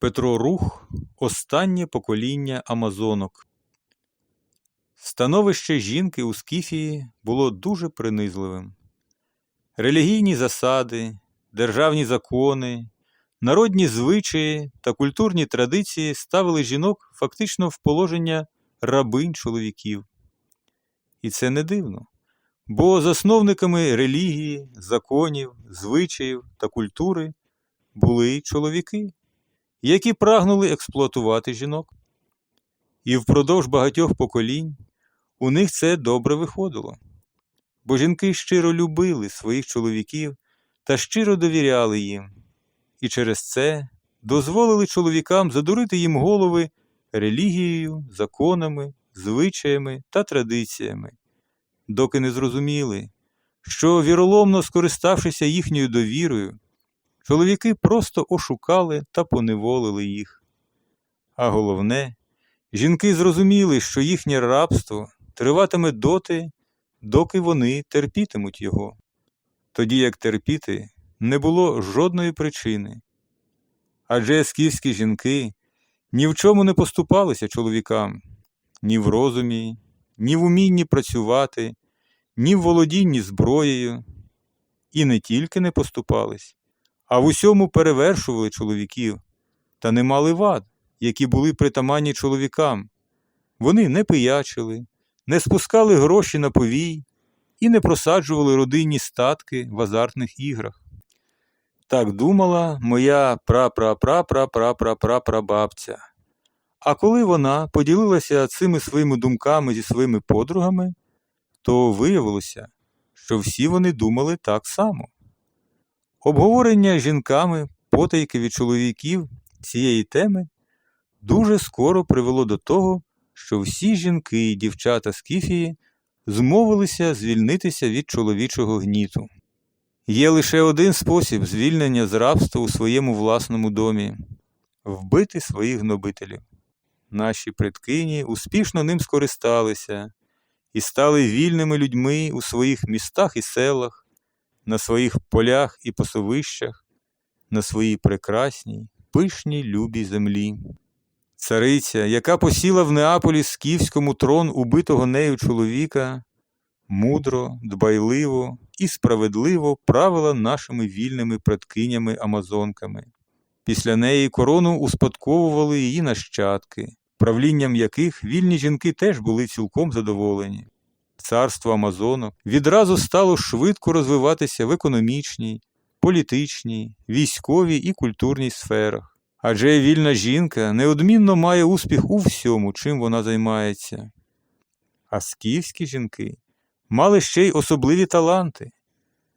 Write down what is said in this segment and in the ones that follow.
Петро Рух останнє покоління амазонок. Становище жінки у Скіфії було дуже принизливим. Релігійні засади, державні закони, народні звичаї та культурні традиції ставили жінок фактично в положення рабинь чоловіків. І це не дивно, бо засновниками релігії, законів, звичаїв та культури були чоловіки які прагнули експлуатувати жінок. І впродовж багатьох поколінь у них це добре виходило, бо жінки щиро любили своїх чоловіків та щиро довіряли їм, і через це дозволили чоловікам задурити їм голови релігією, законами, звичаями та традиціями, доки не зрозуміли, що віроломно скориставшися їхньою довірою, Чоловіки просто ошукали та поневолили їх. А головне, жінки зрозуміли, що їхнє рабство триватиме доти, доки вони терпітимуть його, тоді як терпіти не було жодної причини. Адже есківські жінки ні в чому не поступалися чоловікам, ні в розумі, ні в умінні працювати, ні в володінні зброєю, і не тільки не поступались а в усьому перевершували чоловіків та не мали вад, які були притаманні чоловікам. Вони не пиячили, не спускали гроші на повій і не просаджували родинні статки в азартних іграх. Так думала моя пра-пра-пра-пра-пра-пра-пра-бабця. А коли вона поділилася цими своїми думками зі своїми подругами, то виявилося, що всі вони думали так само. Обговорення жінками потайки від чоловіків цієї теми дуже скоро привело до того, що всі жінки і дівчата з Кіфії змовилися звільнитися від чоловічого гніту. Є лише один спосіб звільнення з рабства у своєму власному домі вбити своїх гнобителів. Наші предкині успішно ним скористалися і стали вільними людьми у своїх містах і селах на своїх полях і пасовищах, на своїй прекрасній, пишній любій землі. Цариця, яка посіла в Неаполі скіфському трон убитого нею чоловіка, мудро, дбайливо і справедливо правила нашими вільними предкинями Амазонками. Після неї корону успадковували її нащадки, правлінням яких вільні жінки теж були цілком задоволені царство Амазонок відразу стало швидко розвиватися в економічній, політичній, військовій і культурній сферах. Адже вільна жінка неодмінно має успіх у всьому, чим вона займається. А скіфські жінки мали ще й особливі таланти,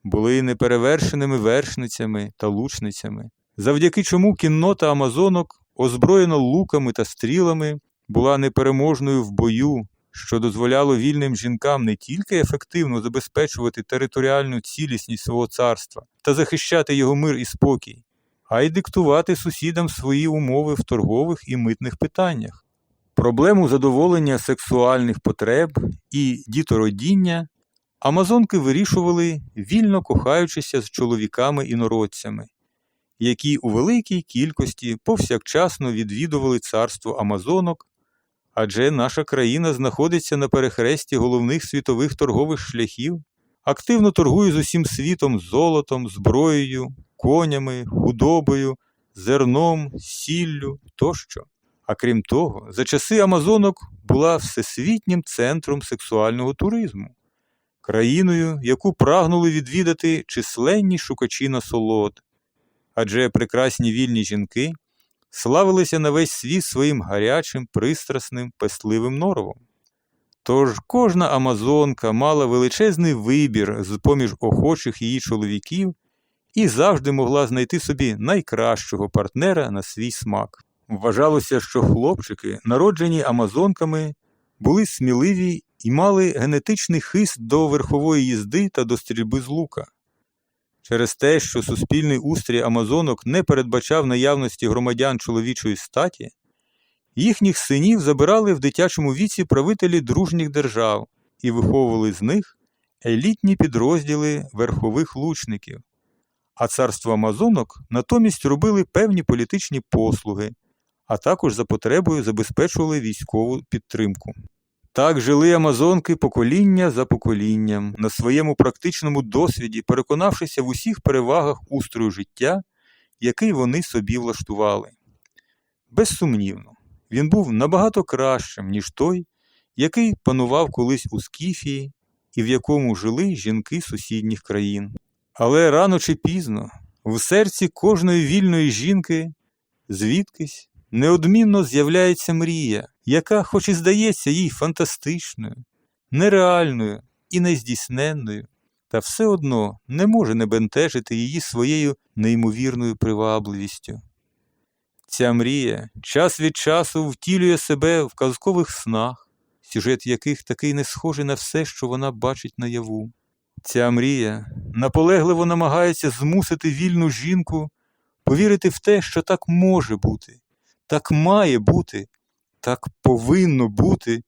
були неперевершеними вершницями та лучницями, завдяки чому кіннота Амазонок, озброєна луками та стрілами, була непереможною в бою що дозволяло вільним жінкам не тільки ефективно забезпечувати територіальну цілісність свого царства та захищати його мир і спокій, а й диктувати сусідам свої умови в торгових і митних питаннях. Проблему задоволення сексуальних потреб і дітородіння амазонки вирішували, вільно кохаючися з чоловіками інородцями, які у великій кількості повсякчасно відвідували царство Амазонок Адже наша країна знаходиться на перехресті головних світових торгових шляхів, активно торгує з усім світом золотом, зброєю, конями, худобою, зерном, сіллю тощо. А крім того, за часи Амазонок була всесвітнім центром сексуального туризму, країною, яку прагнули відвідати численні шукачі насолод. Адже прекрасні вільні жінки славилися на весь світ своїм гарячим, пристрасним, песливим норовом. Тож кожна Амазонка мала величезний вибір з поміж охочих її чоловіків і завжди могла знайти собі найкращого партнера на свій смак. Вважалося, що хлопчики, народжені Амазонками, були сміливі і мали генетичний хист до верхової їзди та до стрільби з лука. Через те, що суспільний устрій Амазонок не передбачав наявності громадян чоловічої статі, їхніх синів забирали в дитячому віці правителі дружніх держав і виховували з них елітні підрозділи верхових лучників. а царство Амазонок натомість робили певні політичні послуги, а також за потребою забезпечували військову підтримку. Так жили Амазонки покоління за поколінням, на своєму практичному досвіді, переконавшися в усіх перевагах устрою життя, який вони собі влаштували. Безсумнівно, він був набагато кращим, ніж той, який панував колись у Скіфії і в якому жили жінки сусідніх країн. Але рано чи пізно в серці кожної вільної жінки звідкись неодмінно з'являється мрія, яка, хоч і здається їй фантастичною, нереальною і нездійсненною, та все одно не може не бентежити її своєю неймовірною привабливістю. Ця мрія час від часу втілює себе в казкових снах, сюжет яких такий не схожий на все, що вона бачить наяву. Ця мрія наполегливо намагається змусити вільну жінку повірити в те, що так може бути, так має бути, так повинно бути,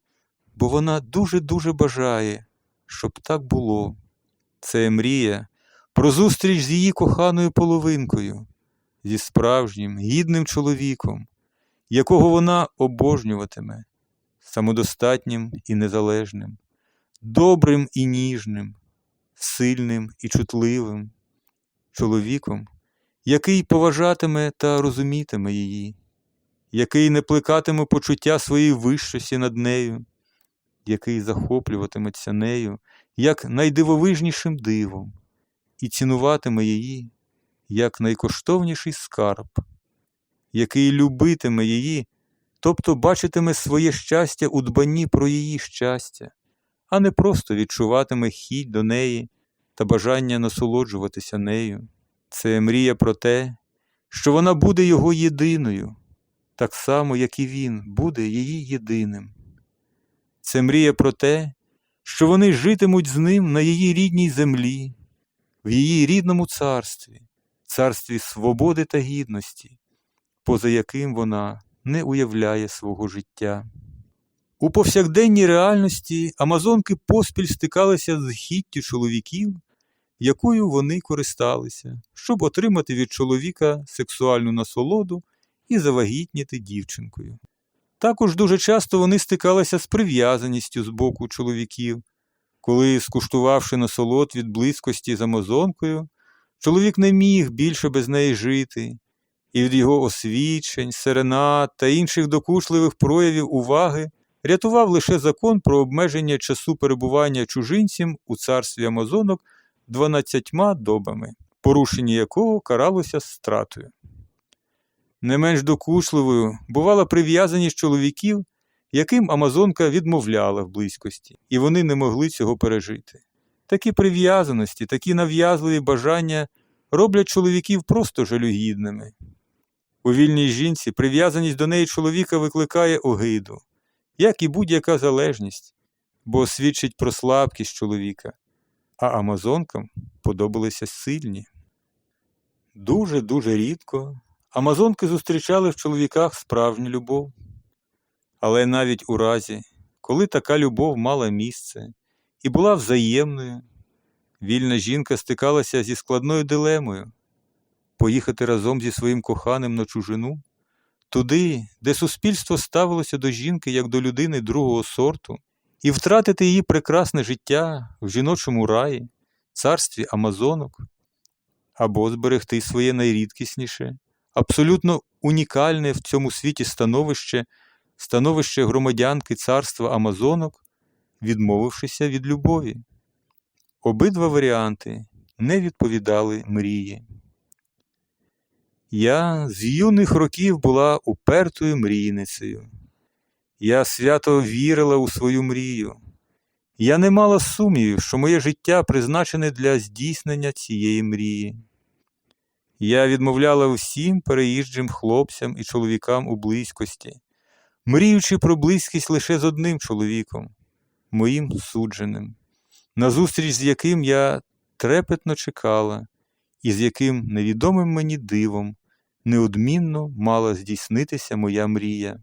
бо вона дуже-дуже бажає, щоб так було. Це мрія про зустріч з її коханою половинкою, зі справжнім, гідним чоловіком, якого вона обожнюватиме, самодостатнім і незалежним, добрим і ніжним, сильним і чутливим, чоловіком, який поважатиме та розумітиме її, який не плекатиме почуття своєї вищості над нею, який захоплюватиметься нею як найдивовижнішим дивом, і цінуватиме її як найкоштовніший скарб, який любитиме її, тобто бачитиме своє щастя у дбанні про її щастя, а не просто відчуватиме хідь до неї та бажання насолоджуватися нею. Це мрія про те, що вона буде його єдиною, так само, як і він буде її єдиним. Це мрія про те, що вони житимуть з ним на її рідній землі, в її рідному царстві, царстві свободи та гідності, поза яким вона не уявляє свого життя. У повсякденній реальності Амазонки поспіль стикалися з хіттю чоловіків, якою вони користалися, щоб отримати від чоловіка сексуальну насолоду і завагітніти дівчинкою. Також дуже часто вони стикалися з прив'язаністю з боку чоловіків, коли, скуштувавши насолод від близькості з Амазонкою, чоловік не міг більше без неї жити, і від його освічень, серенад та інших докучливих проявів уваги рятував лише закон про обмеження часу перебування чужинцям у царстві Амазонок дванадцятьма добами, порушення якого каралося стратою. Не менш докучливою бувала прив'язаність чоловіків, яким Амазонка відмовляла в близькості, і вони не могли цього пережити. Такі прив'язаності, такі нав'язливі бажання роблять чоловіків просто жалюгідними. У вільній жінці прив'язаність до неї чоловіка викликає огиду, як і будь-яка залежність, бо свідчить про слабкість чоловіка, а Амазонкам подобалися сильні. Дуже-дуже рідко Амазонки зустрічали в чоловіках справжню любов. Але навіть у разі, коли така любов мала місце і була взаємною, вільна жінка стикалася зі складною дилемою поїхати разом зі своїм коханим на чужину, туди, де суспільство ставилося до жінки як до людини другого сорту, і втратити її прекрасне життя в жіночому раї, царстві Амазонок, або зберегти своє найрідкісніше абсолютно унікальне в цьому світі становище, становище громадянки царства Амазонок, відмовившися від любові. Обидва варіанти не відповідали мрії. Я з юних років була упертою мрійницею. Я свято вірила у свою мрію. Я не мала сумнівів, що моє життя призначене для здійснення цієї мрії. Я відмовляла всім переїжджим хлопцям і чоловікам у близькості, мріючи про близькість лише з одним чоловіком, моїм судженим, назустріч з яким я трепетно чекала, і з яким невідомим мені дивом неодмінно мала здійснитися моя мрія.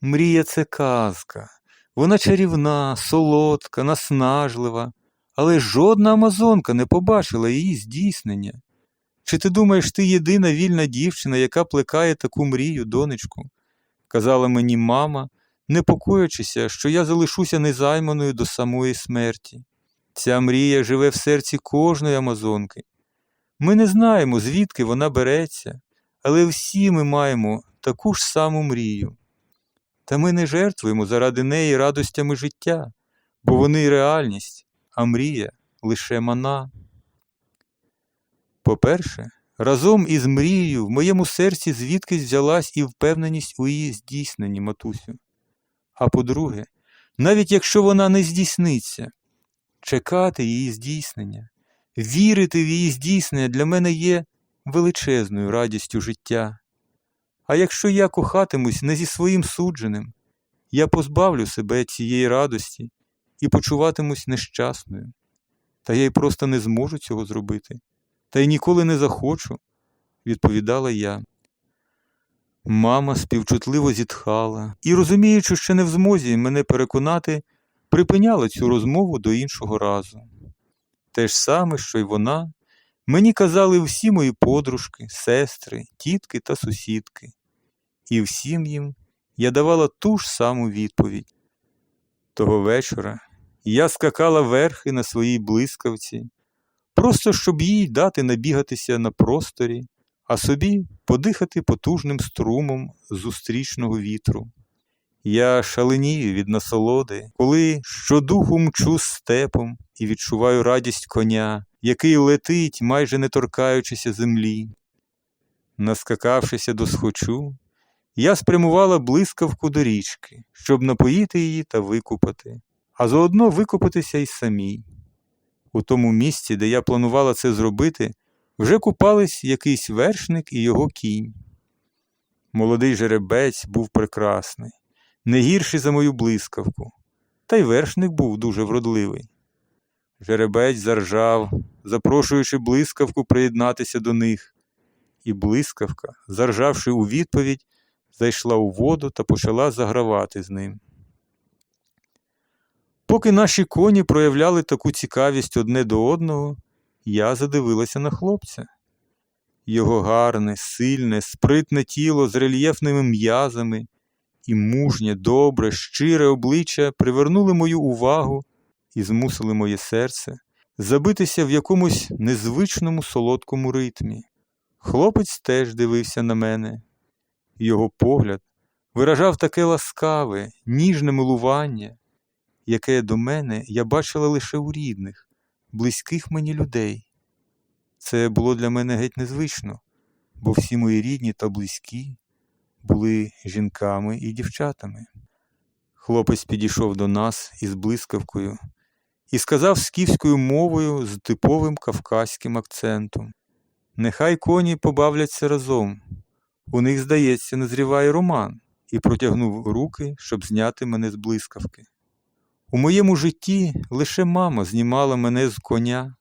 Мрія це казка, вона чарівна, солодка, наснажлива, Але жодна амазонка не побачила її здійснення. Чи ти думаєш, ти єдина вільна дівчина, яка плекає таку мрію, донечку? казала мені мама, непокоячися, що я залишуся незайманою до самої смерті. Ця мрія живе в серці кожної амазонки. Ми не знаємо, звідки вона береться, але всі ми маємо таку ж саму мрію. Та ми не жертвуємо заради неї радостями життя, бо вони реальність, а мрія лише мана. По-перше, разом із мрією в моєму серці звідкись взялась і впевненість у її здійсненні, матусю. А по-друге, навіть якщо вона не здійсниться, чекати її здійснення, вірити в її здійснення для мене є величезною радістю життя. А якщо я кохатимусь не зі своїм судженим, я позбавлю себе цієї радості і почуватимусь нещасною. Та я й просто не зможу цього зробити, та й ніколи не захочу, відповідала я. Мама співчутливо зітхала і, розуміючи, що не в змозі мене переконати, припиняла цю розмову до іншого разу. Те ж саме, що й вона, мені казали всі мої подружки, сестри, тітки та сусідки, і всім їм я давала ту ж саму відповідь. Того вечора я скакала верхи на своїй блискавці, просто щоб їй дати набігатися на просторі, а собі подихати потужним струмом зустрічного вітру. Я шаленію від насолоди, коли щодуху мчу степом і відчуваю радість коня, який летить, майже не торкаючися землі. Наскакавшися до схочу, я спрямувала блискавку до річки, щоб напоїти її та викупати, а заодно викупатися й самій. У тому місці, де я планувала це зробити, вже купались якийсь вершник і його кінь. Молодий жеребець був прекрасний, не гірший за мою блискавку, та й вершник був дуже вродливий. Жеребець заржав, запрошуючи блискавку приєднатися до них, і блискавка, заржавши у відповідь, зайшла у воду та почала загравати з ним. Поки наші коні проявляли таку цікавість одне до одного, я задивилася на хлопця. Його гарне, сильне, спритне тіло з рельєфними м'язами і мужнє, добре, щире обличчя привернули мою увагу і змусили моє серце забитися в якомусь незвичному солодкому ритмі. Хлопець теж дивився на мене. Його погляд виражав таке ласкаве, ніжне милування, яке до мене я бачила лише у рідних, близьких мені людей. Це було для мене геть незвично, бо всі мої рідні та близькі були жінками і дівчатами. Хлопець підійшов до нас із блискавкою і сказав скіфською мовою з типовим кавказьким акцентом Нехай коні побавляться разом. У них, здається, назріває роман, і протягнув руки, щоб зняти мене з блискавки. У моєму житті лише мама знімала мене з коня.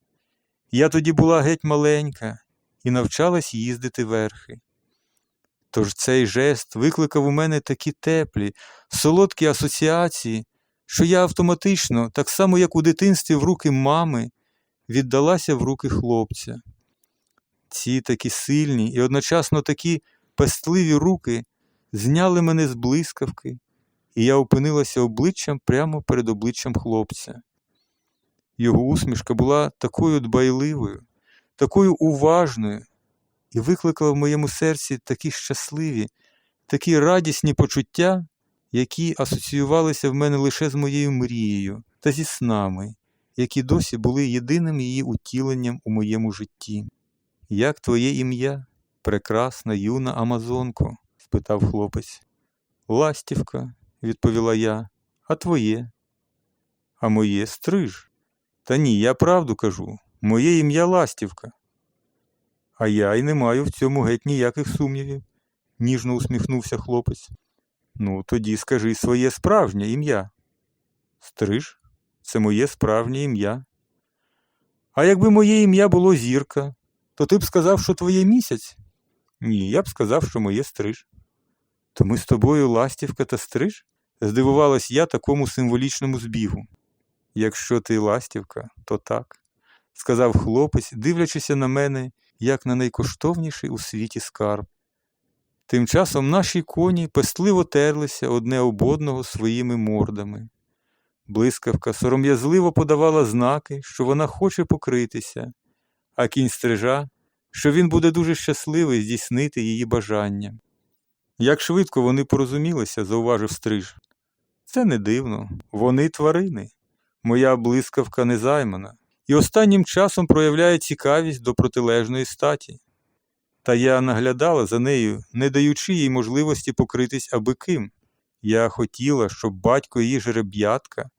Я тоді була геть маленька і навчалась їздити верхи. Тож цей жест викликав у мене такі теплі, солодкі асоціації, що я автоматично, так само як у дитинстві в руки мами, віддалася в руки хлопця. Ці такі сильні і одночасно такі пестливі руки зняли мене з блискавки, і я опинилася обличчям прямо перед обличчям хлопця. Його усмішка була такою дбайливою, такою уважною і викликала в моєму серці такі щасливі, такі радісні почуття, які асоціювалися в мене лише з моєю мрією та зі снами, які досі були єдиним її утіленням у моєму житті. Як твоє ім'я, прекрасна юна Амазонко? спитав хлопець. Ластівка, відповіла я, а твоє? А моє стриж. Та ні, я правду кажу. Моє ім'я Ластівка. А я й не маю в цьому геть ніяких сумнівів, ніжно усміхнувся хлопець. Ну, тоді скажи своє справжнє ім'я. Стриж, це моє справжнє ім'я. А якби моє ім'я було зірка, то ти б сказав, що твоє місяць? Ні, я б сказав, що моє стриж. То ми з тобою ластівка та стриж? Здивувалась я такому символічному збігу. Якщо ти ластівка, то так, сказав хлопець, дивлячися на мене, як на найкоштовніший у світі скарб. Тим часом наші коні пестливо терлися одне об одного своїми мордами. Блискавка сором'язливо подавала знаки, що вона хоче покритися, а кінь стрижа, що він буде дуже щасливий здійснити її бажання. Як швидко вони порозумілися, зауважив стриж. Це не дивно, вони тварини. Моя блискавка незаймана, і останнім часом проявляє цікавість до протилежної статі. Та я наглядала за нею, не даючи їй можливості покритись аби ким. Я хотіла, щоб батько її жереб'ятка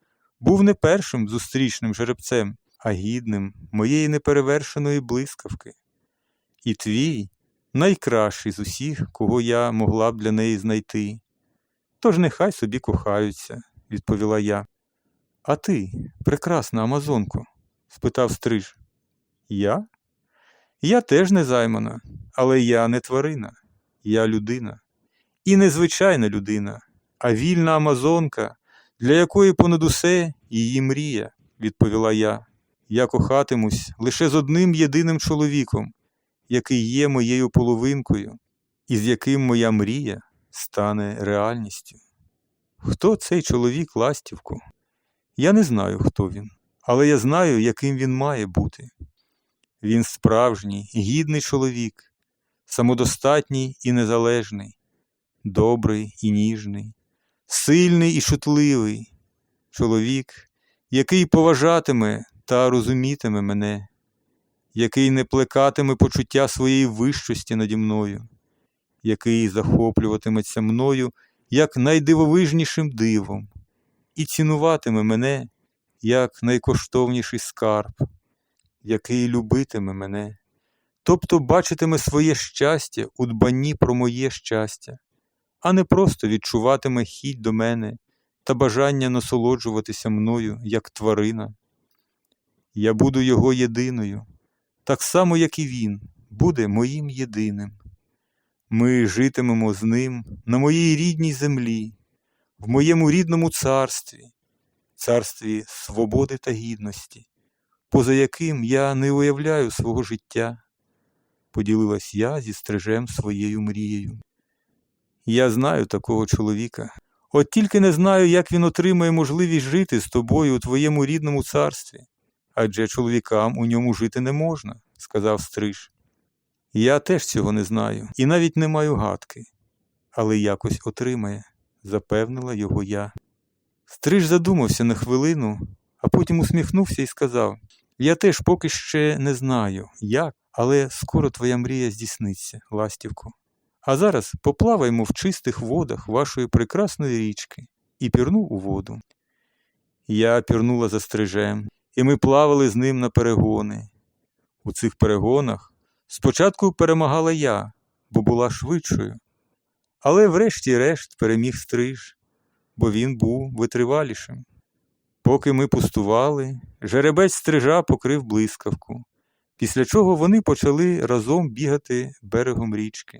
був не першим зустрічним жеребцем, а гідним моєї неперевершеної блискавки. І твій найкращий з усіх, кого я могла б для неї знайти. Тож нехай собі кохаються, відповіла я. А ти, прекрасна Амазонко? спитав Стриж. Я? Я теж не займана, але я не тварина, я людина. І не звичайна людина, а вільна Амазонка, для якої понад усе її мрія, відповіла я. Я кохатимусь лише з одним єдиним чоловіком, який є моєю половинкою, і з яким моя мрія стане реальністю. Хто цей чоловік ластівку? Я не знаю, хто він, але я знаю, яким він має бути. Він справжній, гідний чоловік, самодостатній і незалежний, добрий і ніжний, сильний і чутливий, чоловік, який поважатиме та розумітиме мене, який не плекатиме почуття своєї вищості наді мною, який захоплюватиметься мною як найдивовижнішим дивом, і цінуватиме мене як найкоштовніший скарб, який любитиме мене, тобто бачитиме своє щастя у дбанні про моє щастя, а не просто відчуватиме хідь до мене та бажання насолоджуватися мною як тварина. Я буду його єдиною, так само, як і він, буде моїм єдиним. Ми житимемо з ним на моїй рідній землі, в моєму рідному царстві, царстві свободи та гідності, поза яким я не уявляю свого життя, поділилась я зі стрижем своєю мрією. Я знаю такого чоловіка, от тільки не знаю, як він отримає можливість жити з тобою у твоєму рідному царстві, адже чоловікам у ньому жити не можна, сказав Стриж. Я теж цього не знаю і навіть не маю гадки, але якось отримає, запевнила його я. Стриж задумався на хвилину, а потім усміхнувся і сказав Я теж поки ще не знаю, як, але скоро твоя мрія здійсниться, ластівко. А зараз поплаваймо в чистих водах вашої прекрасної річки і пірнув у воду. Я пірнула за стрижем, і ми плавали з ним на перегони. У цих перегонах спочатку перемагала я, бо була швидшою, але врешті-решт переміг стриж, бо він був витривалішим. Поки ми пустували, жеребець стрижа покрив блискавку, після чого вони почали разом бігати берегом річки.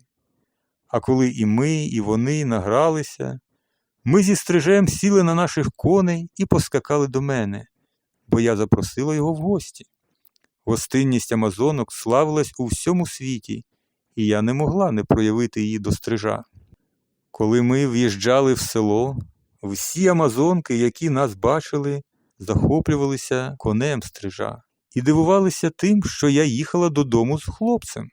А коли і ми, і вони награлися, ми зі стрижем сіли на наших коней і поскакали до мене, бо я запросила його в гості. Гостинність Амазонок славилась у всьому світі, і я не могла не проявити її до стрижа. Коли ми в'їжджали в село, всі Амазонки, які нас бачили, захоплювалися конем стрижа і дивувалися тим, що я їхала додому з хлопцем,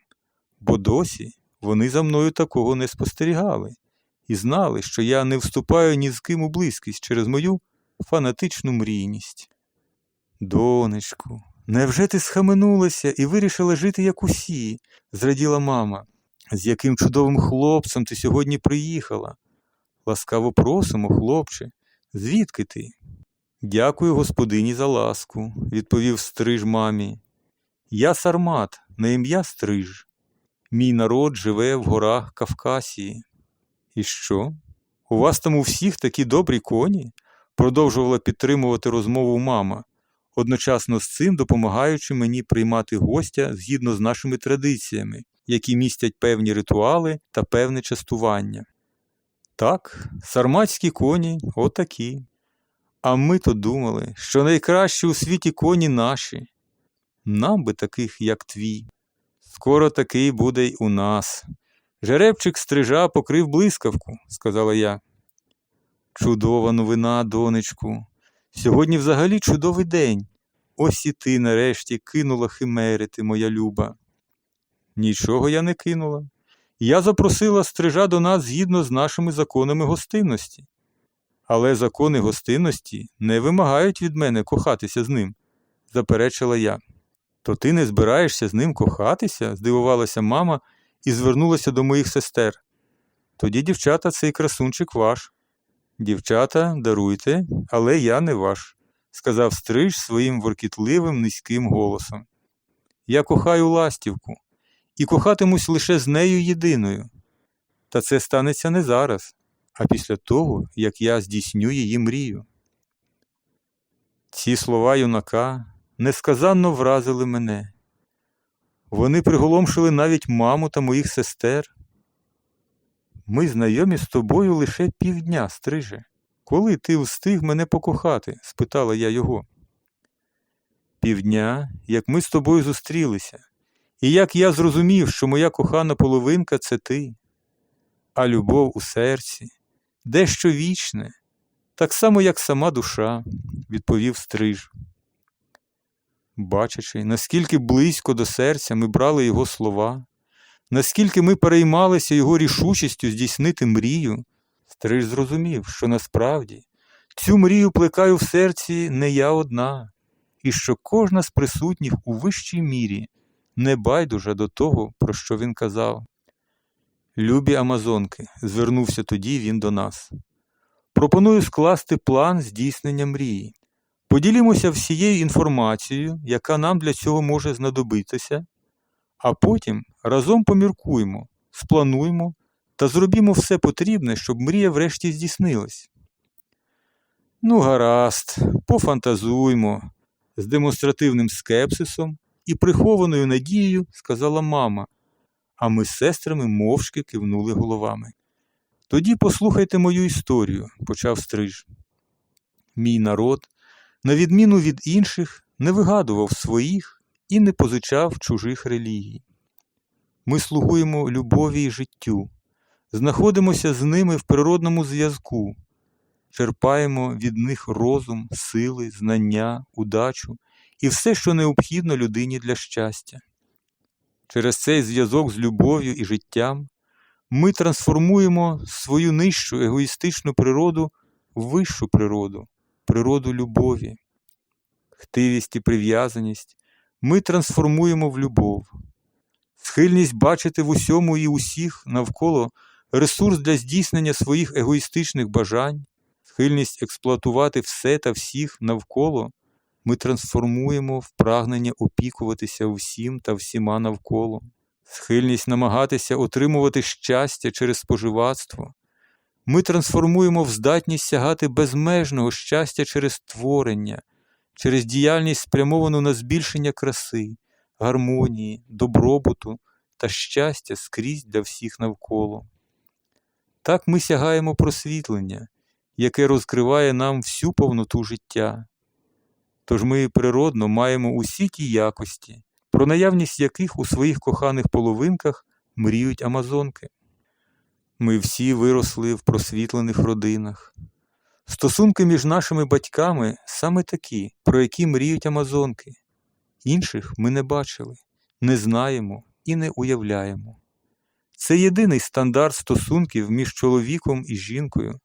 бо досі вони за мною такого не спостерігали і знали, що я не вступаю ні з ким у близькість через мою фанатичну мрійність. Донечку, невже ти схаменулася і вирішила жити, як усі? зраділа мама. З яким чудовим хлопцем ти сьогодні приїхала? Ласкаво просимо, хлопче, звідки ти? Дякую господині за ласку, відповів стриж мамі. Я сармат, на ім'я Стриж. Мій народ живе в горах Кавкасії. І що? У вас там у всіх такі добрі коні? продовжувала підтримувати розмову мама, одночасно з цим допомагаючи мені приймати гостя згідно з нашими традиціями, які містять певні ритуали та певне частування. Так, сарматські коні отакі. А ми то думали, що найкращі у світі коні наші. Нам би таких, як твій. Скоро такий буде й у нас. Жеребчик стрижа покрив блискавку, сказала я. Чудова новина, донечку. Сьогодні взагалі чудовий день. Ось і ти нарешті кинула химерити, моя люба. Нічого я не кинула. Я запросила стрижа до нас згідно з нашими законами гостинності. Але закони гостинності не вимагають від мене кохатися з ним, заперечила я. То ти не збираєшся з ним кохатися? здивувалася мама і звернулася до моїх сестер. Тоді, дівчата, цей красунчик ваш. Дівчата, даруйте, але я не ваш, сказав Стриж своїм воркітливим низьким голосом. Я кохаю ластівку і кохатимусь лише з нею єдиною. Та це станеться не зараз, а після того, як я здійсню її мрію. Ці слова юнака несказанно вразили мене. Вони приголомшили навіть маму та моїх сестер. Ми знайомі з тобою лише півдня, стриже. Коли ти встиг мене покохати? спитала я його. Півдня, як ми з тобою зустрілися, і як я зрозумів, що моя кохана половинка це ти, а любов у серці дещо вічне, так само, як сама душа, відповів Стриж. Бачачи, наскільки близько до серця ми брали його слова, наскільки ми переймалися його рішучістю здійснити мрію, Стриж зрозумів, що насправді цю мрію плекаю в серці не я одна, і що кожна з присутніх у вищій мірі не байдужа до того, про що він казав. Любі Амазонки, звернувся тоді він до нас. Пропоную скласти план здійснення мрії. Поділімося всією інформацією, яка нам для цього може знадобитися, а потім разом поміркуємо, сплануємо та зробімо все потрібне, щоб мрія врешті здійснилась. Ну, гаразд, пофантазуймо, з демонстративним скепсисом і прихованою надією сказала мама, а ми з сестрами мовчки кивнули головами. Тоді послухайте мою історію, почав Стриж. Мій народ, на відміну від інших, не вигадував своїх і не позичав чужих релігій. Ми слугуємо любові і життю, знаходимося з ними в природному зв'язку, черпаємо від них розум, сили, знання, удачу і все, що необхідно людині для щастя. Через цей зв'язок з любов'ю і життям ми трансформуємо свою нижчу егоїстичну природу в вищу природу, природу любові. Хтивість і прив'язаність ми трансформуємо в любов, схильність бачити в усьому і усіх навколо ресурс для здійснення своїх егоїстичних бажань, схильність експлуатувати все та всіх навколо. Ми трансформуємо в прагнення опікуватися всім та всіма навколо, схильність намагатися отримувати щастя через споживацтво. Ми трансформуємо в здатність сягати безмежного щастя через творення, через діяльність спрямовану на збільшення краси, гармонії, добробуту та щастя скрізь для всіх навколо. Так ми сягаємо просвітлення, яке розкриває нам всю повноту життя. Тож ми природно маємо усі ті якості, про наявність яких у своїх коханих половинках мріють амазонки. Ми всі виросли в просвітлених родинах. Стосунки між нашими батьками саме такі, про які мріють амазонки. Інших ми не бачили, не знаємо і не уявляємо. Це єдиний стандарт стосунків між чоловіком і жінкою,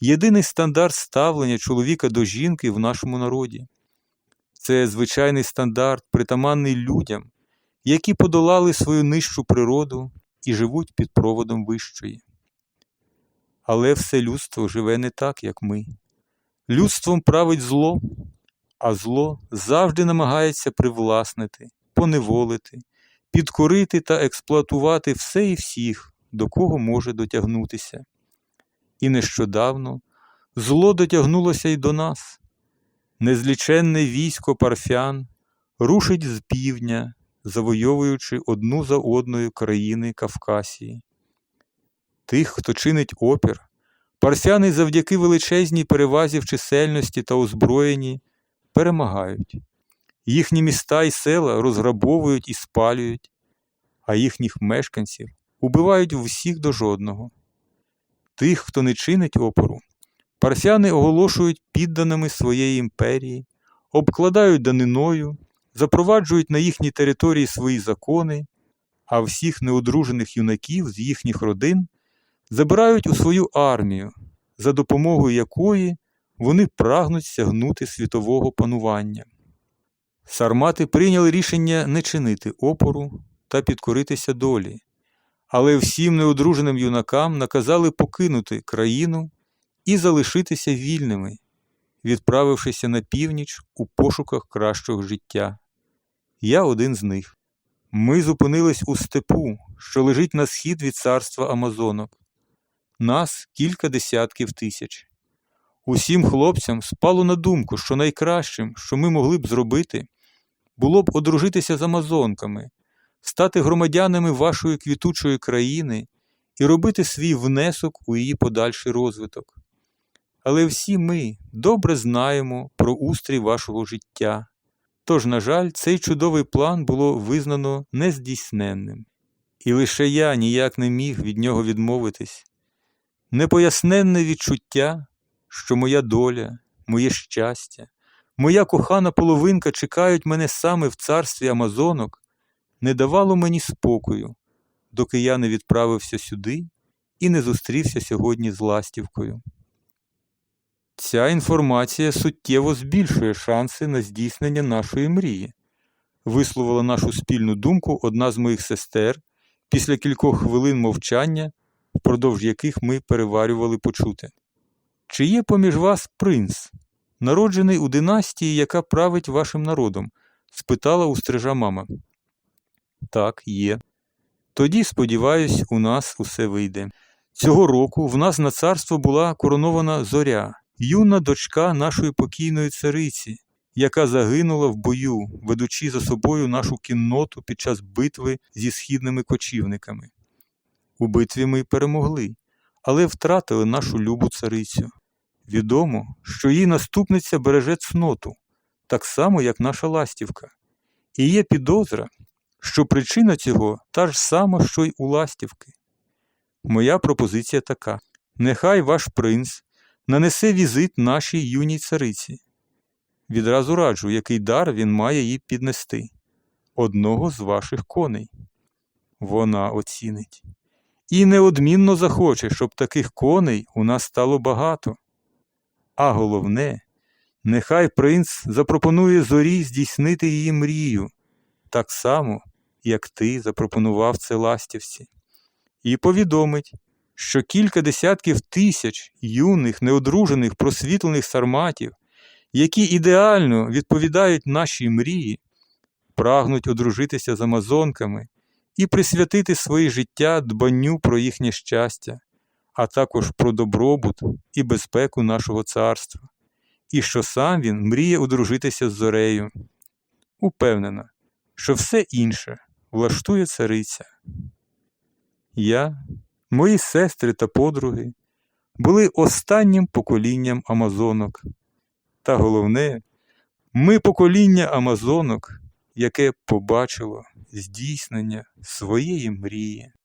єдиний стандарт ставлення чоловіка до жінки в нашому народі. Це звичайний стандарт, притаманний людям, які подолали свою нижчу природу і живуть під проводом вищої. Але все людство живе не так, як ми. Людством править зло, а зло завжди намагається привласнити, поневолити, підкорити та експлуатувати все і всіх, до кого може дотягнутися. І нещодавно зло дотягнулося й до нас. Незліченне військо парфян рушить з півдня, завойовуючи одну за одною країни Кавкасії. Тих, хто чинить опір, Парсяни завдяки величезній перевазі в чисельності та озброєнні перемагають. Їхні міста і села розграбовують і спалюють, а їхніх мешканців убивають всіх до жодного. Тих, хто не чинить опору, парсяни оголошують підданими своєї імперії, обкладають даниною, запроваджують на їхній території свої закони, а всіх неодружених юнаків з їхніх родин забирають у свою армію, за допомогою якої вони прагнуть сягнути світового панування. Сармати прийняли рішення не чинити опору та підкоритися долі, але всім неодруженим юнакам наказали покинути країну і залишитися вільними, відправившися на північ у пошуках кращого життя. Я один з них. Ми зупинились у степу, що лежить на схід від царства Амазонок. Нас кілька десятків тисяч. Усім хлопцям спало на думку, що найкращим, що ми могли б зробити, було б одружитися з амазонками, стати громадянами вашої квітучої країни і робити свій внесок у її подальший розвиток. Але всі ми добре знаємо про устрій вашого життя. Тож, на жаль, цей чудовий план було визнано нездійсненним. І лише я ніяк не міг від нього відмовитись. Непоясненне відчуття, що моя доля, моє щастя, моя кохана половинка чекають мене саме в царстві Амазонок, не давало мені спокою, доки я не відправився сюди і не зустрівся сьогодні з ластівкою. Ця інформація суттєво збільшує шанси на здійснення нашої мрії, висловила нашу спільну думку одна з моїх сестер після кількох хвилин мовчання, впродовж яких ми переварювали почуте. Чи є поміж вас принц, народжений у династії, яка править вашим народом? спитала у стрижа мама. Так, є. Тоді, сподіваюсь, у нас усе вийде. Цього року в нас на царство була коронована зоря, юна дочка нашої покійної цариці, яка загинула в бою, ведучи за собою нашу кінноту під час битви зі східними кочівниками. У битві ми перемогли, але втратили нашу любу царицю. Відомо, що її наступниця береже цноту, так само, як наша ластівка. І є підозра, що причина цього та ж сама, що й у ластівки. Моя пропозиція така: нехай ваш принц нанесе візит нашій юній цариці. Відразу раджу, який дар він має їй піднести одного з ваших коней. Вона оцінить. І неодмінно захоче, щоб таких коней у нас стало багато. А головне, нехай принц запропонує зорі здійснити її мрію, так само, як ти запропонував це ластівці, і повідомить, що кілька десятків тисяч юних, неодружених, просвітлених сарматів, які ідеально відповідають нашій мрії, прагнуть одружитися з амазонками і присвятити своє життя дбанню про їхнє щастя, а також про добробут і безпеку нашого царства, і що сам він мріє одружитися з зорею. Упевнена, що все інше влаштує цариця. Я, мої сестри та подруги були останнім поколінням амазонок. Та головне, ми покоління амазонок, яке побачило здійснення своєї мрії.